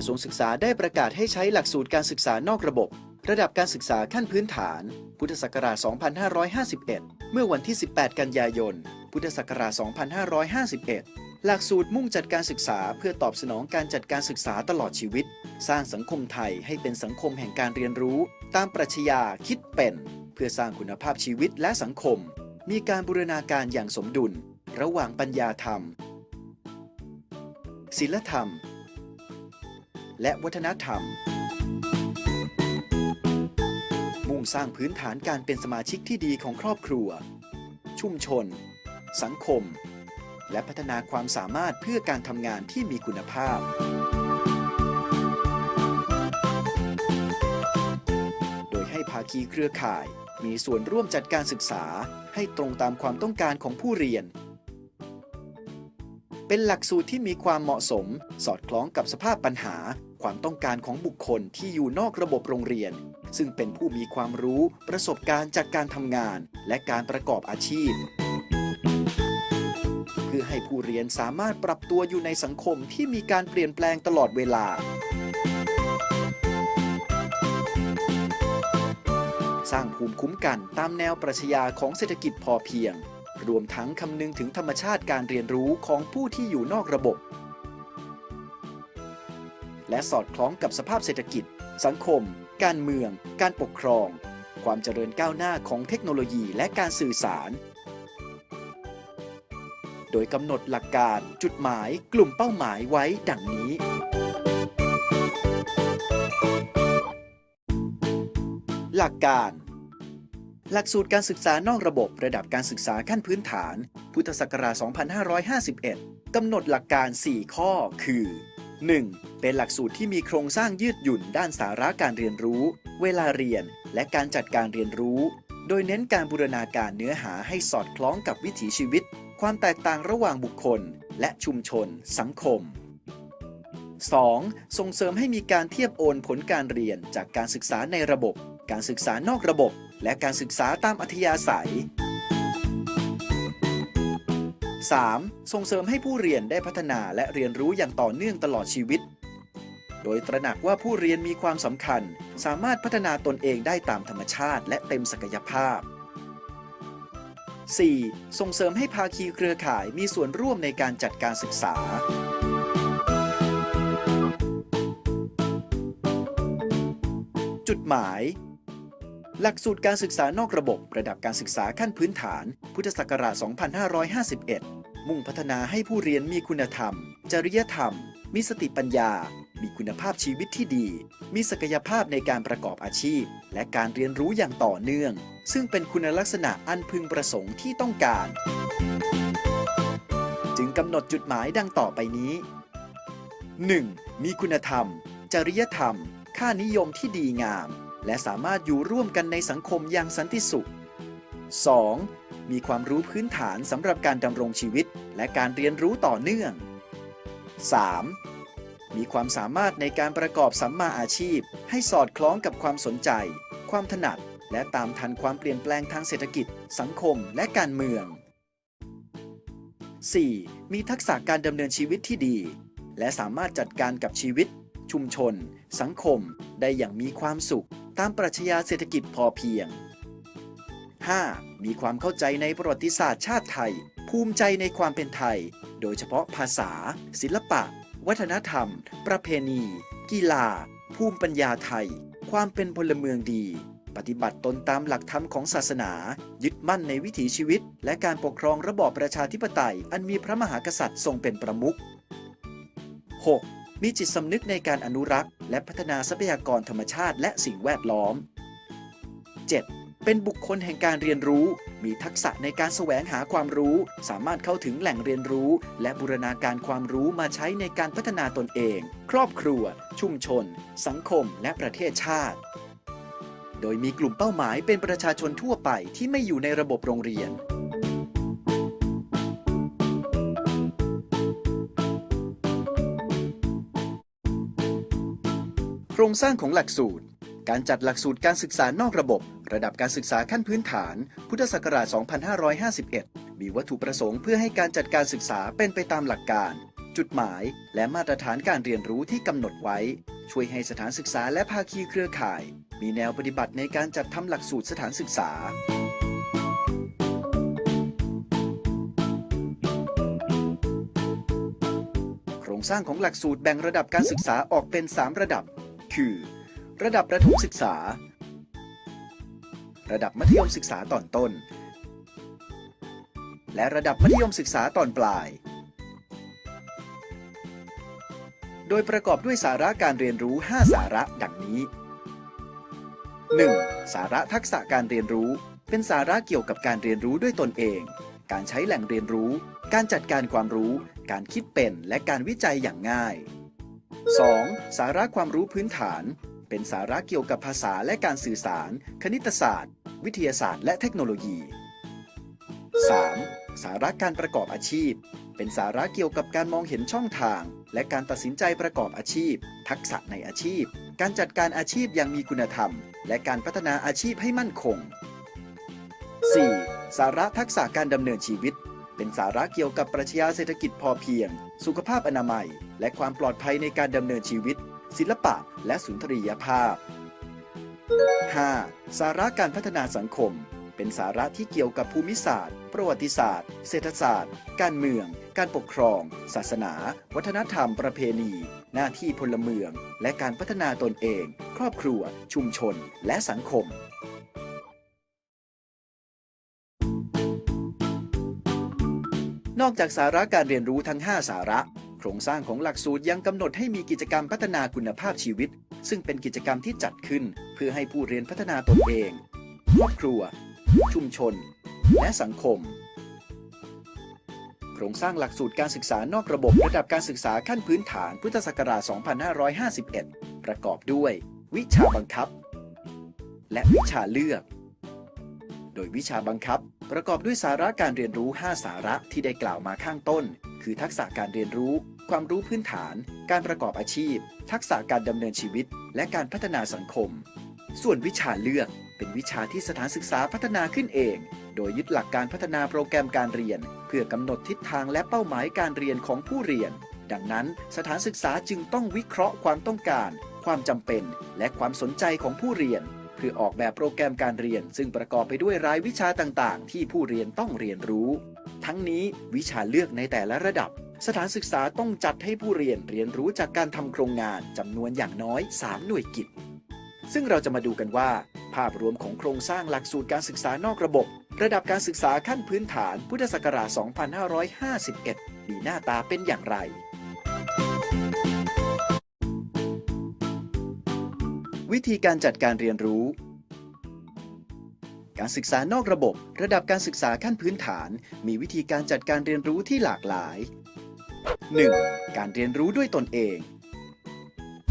ระทรวงศึกษาได้ประกาศให้ใช้หลักสูตรการศึกษานอกระบบ ระดับการศึกษาขั้นพื้นฐาน พุทธศักราช 2551 เมื่อวันที่ 18 กันยายน พุทธศักราช 2551 หลักสูตรมุ่งจัดการศึกษาเพื่อตอบสนองการจัดการศึกษาตลอดชีวิต สร้างสังคมไทยให้เป็นสังคมแห่งการเรียนรู้ ตามปรัชญาคิดเป็น เพื่อสร้างคุณภาพชีวิตและสังคม มีการบูรณาการอย่างสมดุล ระหว่างปัญญาธรรมศิลธรรม และวัฒนธรรม มุ่งสร้างพื้นฐานการเป็นสมาชิกที่ดีของครอบครัว ชุมชน สังคม และพัฒนาความสามารถเพื่อการทำงานที่มีคุณภาพโดยให้ภาคีเครือข่ายมีส่วนร่วมจัดการศึกษาให้ตรงตามความต้องการของผู้เรียน เป็นหลักสูตรที่มีความเหมาะสม สอดคล้องกับสภาพปัญหา ความต้องการของบุคคลที่อยู่นอกระบบโรงเรียน ซึ่งเป็นผู้มีความรู้ประสบการณ์จากการทำงาน และการประกอบอาชีพ เพื่อให้ผู้เรียนสามารถปรับตัวอยู่ในสังคมที่มีการเปลี่ยนแปลงตลอดเวลาสร้างภูมิคุ้มกันตามแนวปรัชญาของเศรษฐกิจพอเพียง รวมทั้งคำนึงถึงธรรมชาติการเรียนรู้ของผู้ที่อยู่นอกระบบ และสอดคล้องกับสภาพเศรษฐกิจ สังคม การเมือง การปกครอง ความเจริญก้าวหน้าของเทคโนโลยีและการสื่อสาร โดยกำหนดหลักการจุดหมายกลุ่มเป้าหมายไว้ดังนี้ หลักการหลักสูตรการศึกษานอกระบบระดับการศึกษาขั้นพื้นฐาน พุทธศักราช 2551 กำหนดหลักการ 4 ข้อ คือ 1. เป็นหลักสูตรที่มีโครงสร้างยืดหยุ่นด้านสาระการเรียนรู้ เวลาเรียน และการจัดการเรียนรู้ โดยเน้นการบูรณาการเนื้อหาให้สอดคล้องกับวิถีชีวิต ความแตกต่างระหว่างบุคคล และชุมชน สังคม 2. ส่งเสริมให้มีการเทียบโอนผลการเรียนจากการศึกษาในระบบ การศึกษานอกระบบ และการศึกษาตามอัธยาศัย 3. ส่งเสริมให้ผู้เรียนได้พัฒนาและเรียนรู้อย่างต่อเนื่องตลอดชีวิต โดยตระหนักว่าผู้เรียนมีความสำคัญ สามารถพัฒนาตนเองได้ตามธรรมชาติ และเต็มศักยภาพ 4. ส่งเสริมให้ภาคีเครือข่ายมีส่วนร่วมในการจัดการศึกษา จุดหมาย หลักสูตรการศึกษานอกระบบระดับการศึกษาขั้นพื้นฐาน พุทธศักราช 2551 มุ่งพัฒนาให้ผู้เรียนมีคุณธรรม จริยธรรม มีสติปัญญา มีคุณภาพชีวิตที่ดี มีศักยภาพในการประกอบอาชีพ และการเรียนรู้อย่างต่อเนื่อง ซึ่งเป็นคุณลักษณะอันพึงประสงค์ที่ต้องการ จึงกำหนดจุดหมายดังต่อไปนี้ 1. มีคุณธรรม จริยธรรม ค่านิยมที่ดีงาม และสามารถอยู่ร่วมกันในสังคมอย่างสันติสุข 2. มีความรู้พื้นฐานสำหรับการดำรงชีวิต และการเรียนรู้ต่อเนื่อง 3. มีความสามารถในการประกอบสัมมาอาชีพ ให้สอดคล้องกับความสนใจ ความถนัด และตามทันความเปลี่ยนแปลงทางเศรษฐกิจ สังคม และการเมือง 4. มีทักษะการดำเนินชีวิตที่ดี และสามารถจัดการกับชีวิต ชุมชน สังคม ได้อย่างมีความสุข ตามปรัชญาเศรษฐกิจพอเพียง 5. มีความเข้าใจในประวัติศาสตร์ชาติไทย ภูมิใจในความเป็นไทย โดยเฉพาะภาษา ศิลปะ วัฒนธรรม ประเพณี กีฬา ภูมิปัญญาไทย ความเป็นพลเมืองดี ปฏิบัติตนตามหลักธรรมของศาสนา ยึดมั่นในวิถีชีวิต และการปกครองระบอบประชาธิปไตย อันมีพระมหากษัตริย์ทรงเป็นประมุข 6. มีจิตสำนึกในการอนุรักษ์ และพัฒนาทรัพยากรธรรมชาติและสิ่งแวดล้อม 7. เป็นบุคคลแห่งการเรียนรู้ มีทักษะในการแสวงหาความรู้ สามารถเข้าถึงแหล่งเรียนรู้ และบูรณาการความรู้มาใช้ในการพัฒนาตนเอง ครอบครัว ชุมชน สังคม และประเทศชาติ โดยมีกลุ่มเป้าหมายเป็นประชาชนทั่วไปที่ไม่อยู่ในระบบโรงเรียน ครงสร้างของหลักสูตร การจัดหลักสูตรการศึกษานอกระบบ ระดับการศึกษาขั้นพื้นฐาน พุทธศักราช 2551 มีวัตถุประสงค์เพื่อให้การจัดการศึกษาเป็นไปตามหลักการ จุดหมาย และมาตรฐานการเรียนรู้ที่กำหนดไว้ ช่วยให้สถานศึกษาและภาคีเครือข่าย มีแนวปฏิบัติในการจัดทำหลักสูตรสถานศึกษาโครงสร้างของหลักสูตรแบ่งระดับการศึกษาออกเป็น 3 ระดับ คือ ระดับประถมศึกษา ระดับมัธยมศึกษาตอนต้น และระดับมัธยมศึกษาตอนปลาย โดยประกอบด้วยสาระการเรียนรู้ 5 สาระดังนี้ 1. สาระทักษะการเรียนรู้ เป็นสาระเกี่ยวกับการเรียนรู้ด้วยตนเอง การใช้แหล่งเรียนรู้ การจัดการความรู้ การคิดเป็นและการวิจัยอย่างง่าย 2. สาระความรู้พื้นฐาน เป็นสาระเกี่ยวกับภาษาและการสื่อสาร คณิตศาสตร์ วิทยาศาสตร์ และเทคโนโลยี 3. สาระการประกอบอาชีพ เป็นสาระเกี่ยวกับการมองเห็นช่องทาง และการตัดสินใจประกอบอาชีพ ทักษะในอาชีพ การจัดการอาชีพอย่างมีคุณธรรม และการพัฒนาอาชีพให้มั่นคง 4. สาระทักษะการดำเนินชีวิต เป็นสาระเกี่ยวกับปรัชญาเศรษฐกิจพอเพียง สุขภาพอนามัย และความปลอดภัยในการดำเนินชีวิต ศิลปะ และสุนทรียภาพ 5. สาระการพัฒนาสังคม เป็นสาระที่เกี่ยวกับภูมิศาสตร์ ประวัติศาสตร์ เศรษฐศาสตร์ การเมือง การปกครอง ศาสนา วัฒนธรรมประเพณี หน้าที่พลเมือง และการพัฒนาตนเอง ครอบครัว ชุมชน และสังคมนอกจากสาระการเรียนรู้ทั้ง 5 สาระ โครงสร้างของหลักสูตรยังกำหนดให้มีกิจกรรมพัฒนาคุณภาพชีวิต ซึ่งเป็นกิจกรรมที่จัดขึ้น เพื่อให้ผู้เรียนพัฒนาตนเองครอบครัว ชุมชน และสังคม โครงสร้างหลักสูตรการศึกษานอกระบบระดับการศึกษาขั้นพื้นฐานพุทธศักราช 2551 ประกอบด้วย วิชาบังคับ และวิชาเลือก โดยวิชาบังคับ ประกอบด้วยสาระการเรียนรู้ 5 สาระที่ได้กล่าวมาข้างต้น คือทักษะการเรียนรู้ ความรู้พื้นฐาน การประกอบอาชีพ ทักษะการดำเนินชีวิต และการพัฒนาสังคม ส่วนวิชาเลือกเป็นวิชาที่สถานศึกษาพัฒนาขึ้นเอง โดยยึดหลักการพัฒนาโปรแกรมการเรียน เพื่อกำหนดทิศทางและเป้าหมายการเรียนของผู้เรียน ดังนั้นสถานศึกษาจึงต้องวิเคราะห์ความต้องการ ความจำเป็น และความสนใจของผู้เรียน เพื่อออกแบบโปรแกรมการเรียน ซึ่งประกอบไปด้วยรายวิชาต่าง ๆ ที่ผู้เรียนต้องเรียนรู้ ทั้งนี้วิชาเลือกในแต่ละระดับ สถานศึกษาต้องจัดให้ผู้เรียนเรียนรู้จากการทำโครงงานจำนวนอย่างน้อย 3 หน่วยกิจ ซึ่งเราจะมาดูกันว่า ภาพรวมของโครงสร้างหลักสูตรการศึกษานอกระบบ ระดับการศึกษาขั้นพื้นฐานพุทธศักราช 2551 มีหน้าตาเป็นอย่างไรวิธีการจัดการเรียนรู้ การศึกษานอกระบบ ระดับการศึกษาขั้นพื้นฐาน มีวิธีการจัดการเรียนรู้ที่หลากหลาย 1. การเรียนรู้ด้วยตนเอง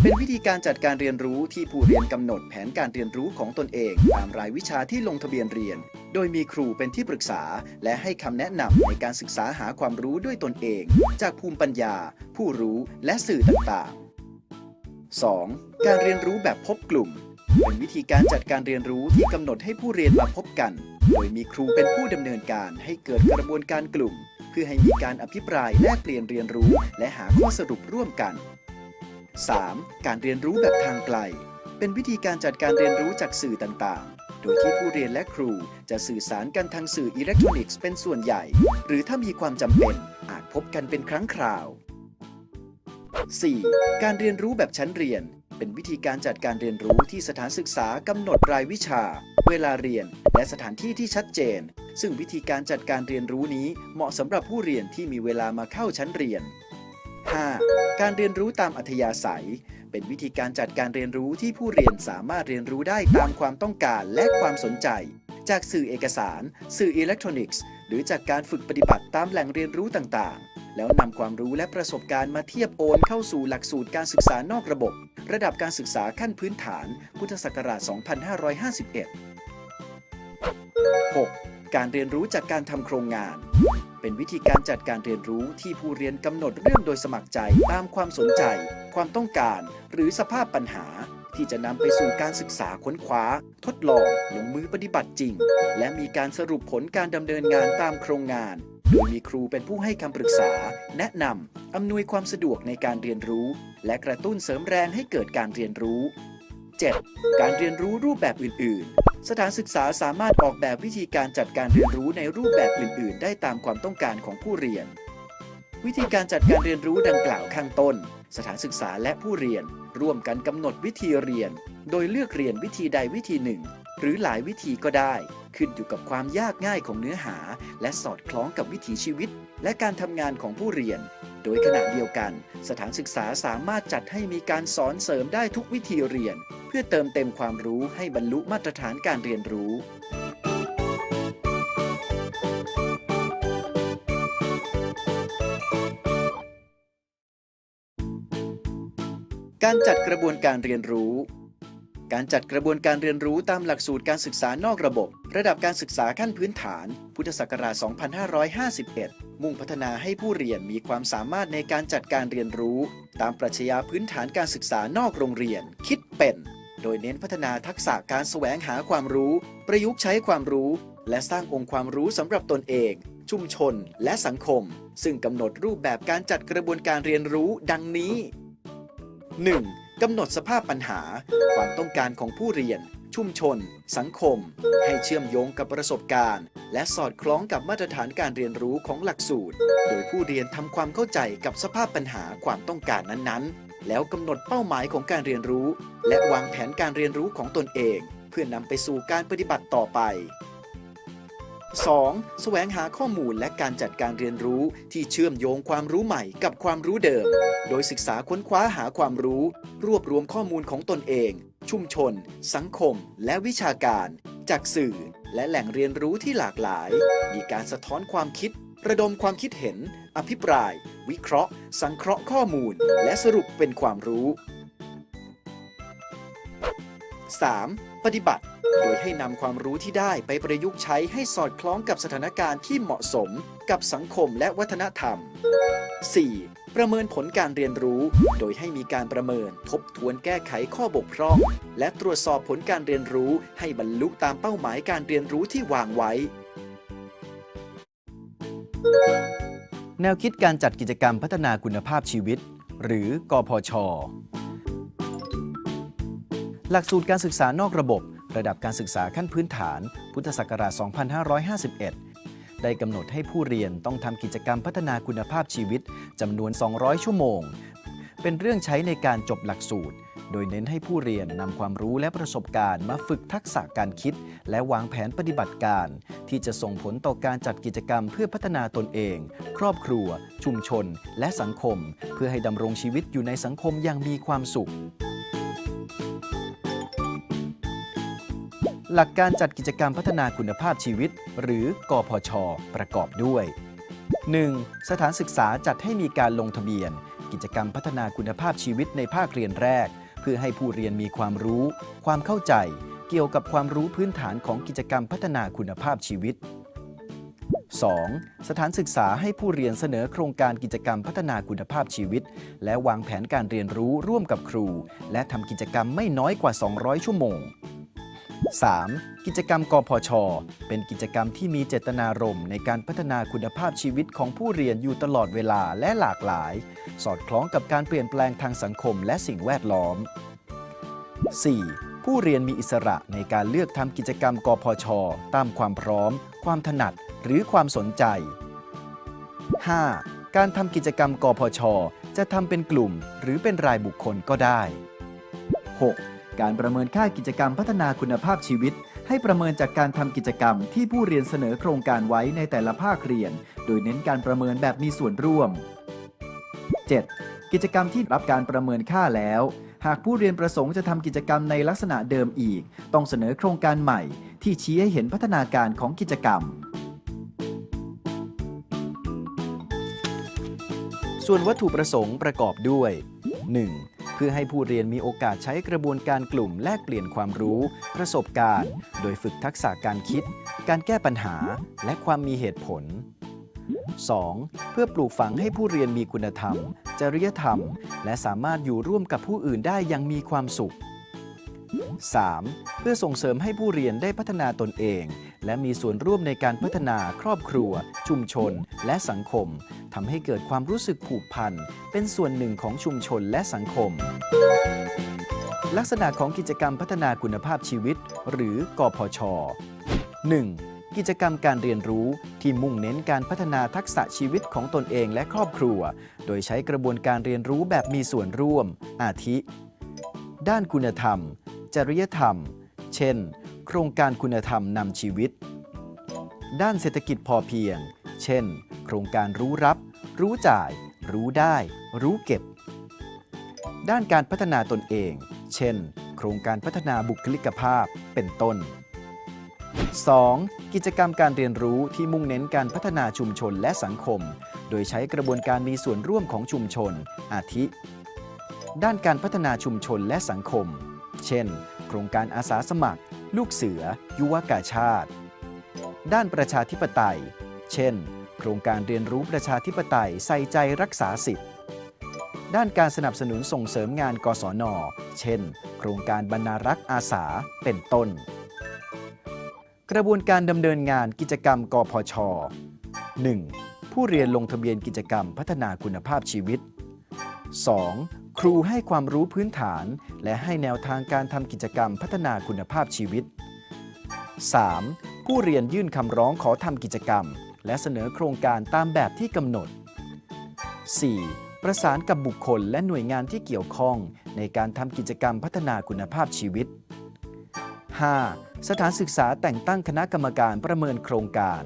เป็นวิธีการจัดการเรียนรู้ที่ผู้เรียนกำหนดแผนการเรียนรู้ของตนเอง ตามรายวิชาที่ลงทะเบียนเรียน โดยมีครูเป็นที่ปรึกษา และให้คำแนะนำในการศึกษาหาความรู้ด้วยตนเอง จากภูมิปัญญา ผู้รู้และสื่อต่างๆ 2. การเรียนรู้แบบพบกลุ่ม เป็นวิธีการจัดการเรียนรู้ที่กำหนดให้ผู้เรียนมาพบกัน โดยมีครูเป็นผู้ดำเนินการให้เกิดกระบวนการกลุ่ม เพื่อให้มีการอภิปรายแลกเปลี่ยนเรียนรู้ และหาข้อสรุปร่วมกัน 3. การเรียนรู้แบบทางไกล เป็นวิธีการจัดการเรียนรู้จากสื่อต่างๆ โดยที่ผู้เรียนและครูจะสื่อสารกันทางสื่ออิเล็กทรอนิกส์เป็นส่วนใหญ่ หรือถ้ามีความจำเป็นอาจพบกันเป็นครั้งคราว 4. การเรียนรู้แบบชั้นเรียน เป็นวิธีการจัดการเรียนรู้ที่สถานศึกษากำหนดรายวิชา เวลาเรียน และสถานที่ที่ชัดเจน ซึ่งวิธีการจัดการเรียนรู้นี้เหมาะสำหรับผู้เรียนที่มีเวลามาเข้าชั้นเรียน 5. การเรียนรู้ตามอัธยาศัย เป็นวิธีการจัดการเรียนรู้ที่ผู้เรียนสามารถเรียนรู้ได้ตามความต้องการและความสนใจ จากสื่อเอกสาร สื่ออิเล็กทรอนิกส์ หรือจากการฝึกปฏิบัติตามแหล่งเรียนรู้ต่างๆ แล้วนำความรู้และประสบการณ์มาเทียบโอนเข้าสู่หลักสูตรการศึกษานอกระบบ ระดับการศึกษาขั้นพื้นฐาน พุทธศักราช 2551 6. การเรียนรู้จากการทำโครงงาน เป็นวิธีการจัดการเรียนรู้ที่ผู้เรียนกำหนดเรื่องโดยสมัครใจตามความสนใจ ความต้องการ หรือสภาพปัญหาที่จะนำไปสู่การศึกษาค้นคว้า ทดลอง ลงมือปฏิบัติจริง และมีการสรุปผลการดำเนินงานตามโครงงาน โดยมีครูเป็นผู้ให้คำปรึกษา แนะนำอำนวยความสะดวกในการเรียนรู้ และกระตุ้นเสริมแรงให้เกิดการเรียนรู้ 7. การเรียนรู้รูปแบบอื่น ๆ สถานศึกษาสามารถออกแบบวิธีการจัดการเรียนรู้ในรูปแบบอื่น ๆ ได้ตามความต้องการของผู้เรียน วิธีการจัดการเรียนรู้ดังกล่าวข้างต้น สถานศึกษาและผู้เรียน ร่วมกันกำหนดวิธีเรียน โดยเลือกเรียนวิธีใดวิธีหนึ่ง หรือหลายวิธีก็ได้ ขึ้นอยู่กับความยากง่ายของเนื้อหา และสอดคล้องกับวิถีชีวิต และการทำงานของผู้เรียน โดยขณะเดียวกัน สถานศึกษาสามารถจัดให้มีการสอนเสริมได้ทุกวิธีเรียน เพื่อเติมเต็มความรู้ให้บรรลุมาตรฐานการเรียนรู้การจัดกระบวนการเรียนรู้ การจัดกระบวนการเรียนรู้ตามหลักสูตรการศึกษานอกระบบ ระดับการศึกษาขั้นพื้นฐาน พุทธศักราช 2551 มุ่งพัฒนาให้ผู้เรียนมีความสามารถในการจัดการเรียนรู้ ตามปรัชญาพื้นฐานการศึกษานอกโรงเรียน คิดเป็น โดยเน้นพัฒนาทักษะการแสวงหาความรู้ ประยุกต์ใช้ความรู้ และสร้างองค์ความรู้สำหรับตนเอง ชุมชน และสังคม ซึ่งกำหนดรูปแบบการจัดกระบวนการเรียนรู้ดังนี้ 1. กำหนดสภาพปัญหา ความต้องการของผู้เรียน ชุมชน สังคม ให้เชื่อมโยงกับประสบการณ์ และสอดคล้องกับมาตรฐานการเรียนรู้ของหลักสูตร โดยผู้เรียนทำความเข้าใจกับสภาพปัญหาความต้องการนั้นๆ แล้วกำหนดเป้าหมายของการเรียนรู้ และวางแผนการเรียนรู้ของตนเอง เพื่อนำไปสู่การปฏิบัติต่อไป 2. แสวงหาข้อมูลและการจัดการเรียนรู้ที่เชื่อมโยงความรู้ใหม่กับความรู้เดิม โดยศึกษาค้นคว้าหาความรู้ รวบรวมข้อมูลของตนเอง ชุมชน สังคม และวิชาการ จากสื่อ และแหล่งเรียนรู้ที่หลากหลาย มีการสะท้อนความคิด ระดมความคิดเห็น อภิปราย วิเคราะห์ สังเคราะห์ข้อมูล และสรุปเป็นความรู้ 3. ปฏิบัติ โดยให้นำความรู้ที่ได้ไปประยุกต์ใช้ให้สอดคล้องกับสถานการณ์ที่เหมาะสมกับสังคมและวัฒนธรรม 4. ประเมินผลการเรียนรู้ โดยให้มีการประเมิน ทบทวนแก้ไขข้อบกพร่อง และตรวจสอบผลการเรียนรู้ให้บรรลุตามเป้าหมายการเรียนรู้ที่วางไว้ แนวคิดการจัดกิจกรรมพัฒนาคุณภาพชีวิต หรือกพช หลักสูตรการศึกษานอกระบบ ระดับการศึกษาขั้นพื้นฐาน พุทธศักราช 2551 ได้กำหนดให้ผู้เรียนต้องทำกิจกรรมพัฒนาคุณภาพชีวิตจำนวน 200 ชั่วโมง เป็นเรื่องใช้ในการจบหลักสูตร โดยเน้นให้ผู้เรียนนำความรู้และประสบการณ์มาฝึกทักษะการคิด และวางแผนปฏิบัติการ ที่จะส่งผลต่อการจัดกิจกรรมเพื่อพัฒนาตนเอง ครอบครัว ชุมชน และสังคม เพื่อให้ดำรงชีวิตอยู่ในสังคมอย่างมีความสุข หลักการจัดกิจกรรมพัฒนาคุณภาพชีวิต หรือกพช ประกอบด้วย 1. สถานศึกษาจัดให้มีการลงทะเบียน กิจกรรมพัฒนาคุณภาพชีวิตในภาคเรียนแรก เพื่อให้ผู้เรียนมีความรู้ ความเข้าใจ เกี่ยวกับความรู้พื้นฐานของกิจกรรมพัฒนาคุณภาพชีวิต 2. สถานศึกษาให้ผู้เรียนเสนอโครงการกิจกรรมพัฒนาคุณภาพชีวิต และวางแผนการเรียนรู้ร่วมกับครู และทำกิจกรรมไม่น้อยกว่า 200 ชั่วโมง 3. กิจกรรมกพช เป็นกิจกรรมที่มีเจตนารมณ์ในการพัฒนาคุณภาพชีวิตของผู้เรียนอยู่ตลอดเวลาและหลากหลาย สอดคล้องกับการเปลี่ยนแปลงทางสังคมและสิ่งแวดล้อม 4. ผู้เรียนมีอิสระในการเลือกทำกิจกรรมกพช ตามความพร้อม ความถนัด หรือความสนใจ 5. การทำกิจกรรมกพช จะทำเป็นกลุ่ม หรือเป็นรายบุคคลก็ได้ 6. การประเมินค่ากิจกรรมพัฒนาคุณภาพชีวิต ให้ประเมินจากการทำกิจกรรมที่ผู้เรียนเสนอโครงการไว้ในแต่ละภาคเรียน โดยเน้นการประเมินแบบมีส่วนร่วม 7. กิจกรรมที่รับการประเมินค่าแล้ว หากผู้เรียนประสงค์จะทำกิจกรรมในลักษณะเดิมอีก ต้องเสนอโครงการใหม่ ที่ชี้ให้เห็นพัฒนาการของกิจกรรม ส่วนวัตถุประสงค์ประกอบด้วย 1. พื่อให้ผู้เรียนมีโอกาสใช้กระบวนการกลุ่มแลกเปลี่ยนความรู้ ประสบการณ์ โดยฝึกทักษะการคิด การแก้ปัญหา และความมีเหตุผล 2. เพื่อปลูกฝังให้ผู้เรียนมีคุณธรรม จริยธรรม และสามารถอยู่ร่วมกับผู้อื่นได้อย่างมีความสุข 3. เพื่อส่งเสริมให้ผู้เรียนได้พัฒนาตนเอง และมีส่วนร่วมในการพัฒนาครอบครัว ชุมชน และสังคมทำให้เกิดความรู้สึกผูกพัน เป็นส่วนหนึ่งของชุมชนและสังคม ลักษณะของกิจกรรมพัฒนาคุณภาพชีวิต หรือกพช 1. กิจกรรมการเรียนรู้ที่มุ่งเน้นการพัฒนาทักษะชีวิตของตนเองและครอบครัว โดยใช้กระบวนการเรียนรู้แบบมีส่วนร่วม อาทิ ด้านคุณธรรม จริยธรรม เช่น โครงการคุณธรรมนำชีวิต ด้านเศรษฐกิจพอเพียง เช่น ครงการรู้รับ รู้จ่าย รู้ได้ รู้เก็บ ด้านการพัฒนาตนเอง เช่น โครงการพัฒนาบุคลิกภาพเป็นต้น 2. กิจกรรมการเรียนรู้ที่มุ่งเน้นการพัฒนาชุมชนและสังคม โดยใช้กระบวนการมีส่วนร่วมของชุมชน อาทิ ด้านการพัฒนาชุมชนและสังคม เช่น โครงการอาสาสมัคร ลูกเสือ ยุวกาชาติ ด้านประชาธิปไตย เช่น โครงการเรียนรู้ประชาธิปไตยใส่ใจรักษาสิทธิด้านการสนับสนุนส่งเสริมงานกศน เช่น โครงการบรรณารักษ์อาสาเป็นต้น กระบวนการดำเนินงานกิจกรรมกพช 1. ผู้เรียนลงทะเบียนกิจกรรมพัฒนาคุณภาพชีวิต 2. ครูให้ความรู้พื้นฐาน และให้แนวทางการทำกิจกรรมพัฒนาคุณภาพชีวิต 3. ผู้เรียนยื่นคำร้องขอทำกิจกรรม และเสนอโครงการตามแบบที่กำหนด 4. ประสานกับบุคคลและหน่วยงานที่เกี่ยวข้อง ในการทำกิจกรรมพัฒนาคุณภาพชีวิต 5. สถานศึกษาแต่งตั้งคณะกรรมการประเมินโครงการ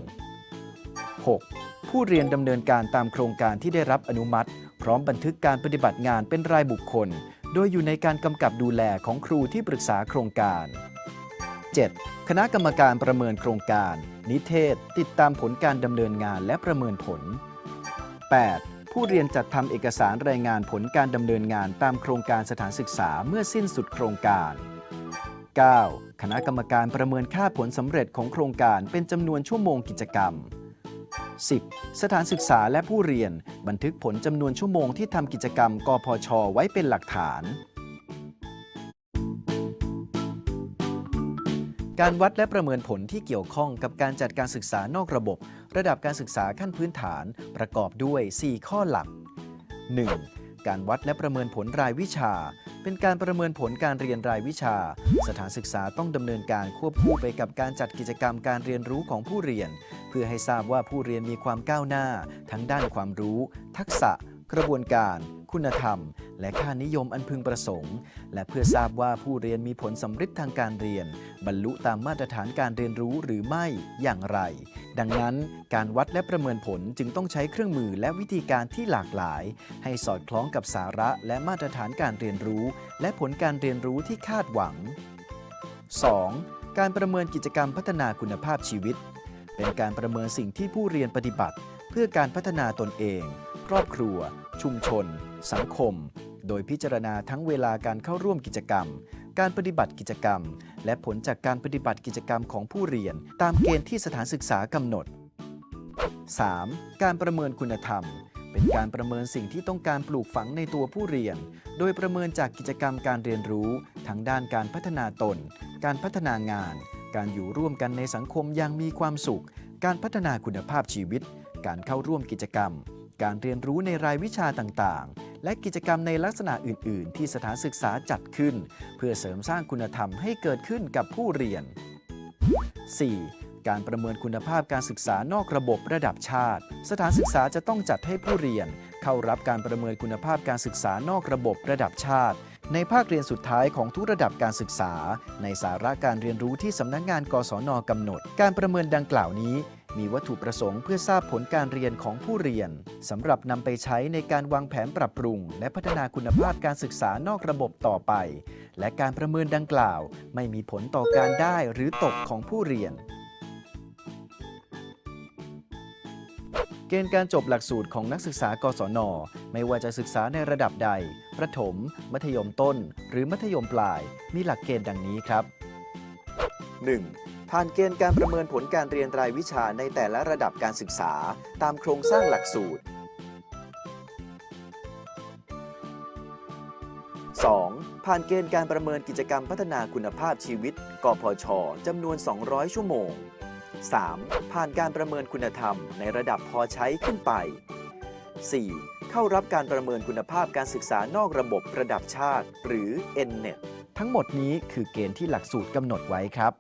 6. ผู้เรียนดำเนินการตามโครงการที่ได้รับอนุมัติ พร้อมบันทึกการปฏิบัติงานเป็นรายบุคคล โดยอยู่ในการกำกับดูแลของครูที่ปรึกษาโครงการ 7. คณะกรรมการประเมินโครงการ นิเทศติดตามผลการดำเนินงานและประเมินผล 8. ผู้เรียนจัดทำเอกสารรายงานผลการดำเนินงานตามโครงการสถานศึกษาเมื่อสิ้นสุดโครงการ 9. คณะกรรมการประเมินค่าผลสำเร็จของโครงการเป็นจำนวนชั่วโมงกิจกรรม 10. สถานศึกษาและผู้เรียนบันทึกผลจำนวนชั่วโมงที่ทำกิจกรรมกพช ไว้เป็นหลักฐาน การวัดและประเมินผลที่เกี่ยวข้องกับการจัดการศึกษานอกระบบ ระดับการศึกษาขั้นพื้นฐาน ประกอบด้วย 4 ข้อหลัก 1. การวัดและประเมินผลรายวิชา เป็นการประเมินผลการเรียนรายวิชา สถานศึกษาต้องดำเนินการควบคู่ไปกับการจัดกิจกรรมการเรียนรู้ของผู้เรียน เพื่อให้ทราบว่าผู้เรียนมีความก้าวหน้า ทั้งด้านความรู้ ทักษะ กระบวนการ คุณธรรม และค่านิยมอันพึงประสงค์ และเพื่อทราบว่าผู้เรียนมีผลสำฤทธิ์ทางการเรียน บรรลุตามมาตรฐานการเรียนรู้หรือไม่อย่างไร ดังนั้นการวัดและประเมินผลจึงต้องใช้เครื่องมือและวิธีการที่หลากหลาย ให้สอดคล้องกับสาระและมาตรฐานการเรียนรู้ และผลการเรียนรู้ที่คาดหวัง 2. การประเมินกิจกรรมพัฒนาคุณภาพชีวิต เป็นการประเมินสิ่งที่ผู้เรียนปฏิบัติ เพื่อการพัฒนาตนเอง ครอบครัว ชุมชน สังคม โดยพิจารณาทั้งเวลาการเข้าร่วมกิจกรรม การปฏิบัติกิจกรรม และผลจากการปฏิบัติกิจกรรมของผู้เรียน ตามเกณฑ์ที่สถานศึกษากำหนด 3. การประเมินคุณธรรม เป็นการประเมินสิ่งที่ต้องการปลูกฝังในตัวผู้เรียน โดยประเมินจากกิจกรรมการเรียนรู้ ทั้งด้านการพัฒนาตน การพัฒนางาน การอยู่ร่วมกันในสังคมอย่างมีความสุข การพัฒนาคุณภาพชีวิต การเข้าร่วมกิจกรรม การเรียนรู้ในรายวิชาต่างๆ และกิจกรรมในลักษณะอื่น ๆ ที่สถานศึกษาจัดขึ้น เพื่อเสริมสร้างคุณธรรมให้เกิดขึ้นกับผู้เรียน 4. การประเมินคุณภาพการศึกษานอกระบบระดับชาติ สถานศึกษาจะต้องจัดให้ผู้เรียน เข้ารับการประเมินคุณภาพการศึกษานอกระบบระดับชาติ ในภาคเรียนสุดท้ายของทุกระดับการศึกษา ในสาระการเรียนรู้ที่สำนักงาน กศนกำหนด การประเมินดังกล่าวนี้ มีวัตถุประสงค์เพื่อทราบผลการเรียนของผู้เรียนสำหรับนำไปใช้ในการวางแผนปรับปรุง และพัฒนาคุณภาพการศึกษานอกระบบต่อไป และการประเมินดังกล่าว ไม่มีผลต่อการได้หรือตกของผู้เรียน เกณฑ์การจบหลักสูตรของนักศึกษากศน ไม่ว่าจะศึกษาในระดับใด ประถม มัธยมต้น หรือมัธยมปลาย มีหลักเกณฑ์ดังนี้ครับ 1. ผ่านเกณฑ์การประเมินผลการเรียนรายวิชาในแต่ละระดับการศึกษา ตามโครงสร้างหลักสูตร 2. ผ่านเกณฑ์การประเมินกิจกรรมพัฒนาคุณภาพชีวิต กพชจำนวน 200 ชั่วโมง 3. ผ่านการประเมินคุณธรรมในระดับพอใช้ขึ้นไป 4. เข้ารับการประเมินคุณภาพการศึกษานอกระบบระดับชาติ หรือ NNET ทั้งหมดนี้คือเกณฑ์ที่หลักสูตรกำหนดไว้ครับ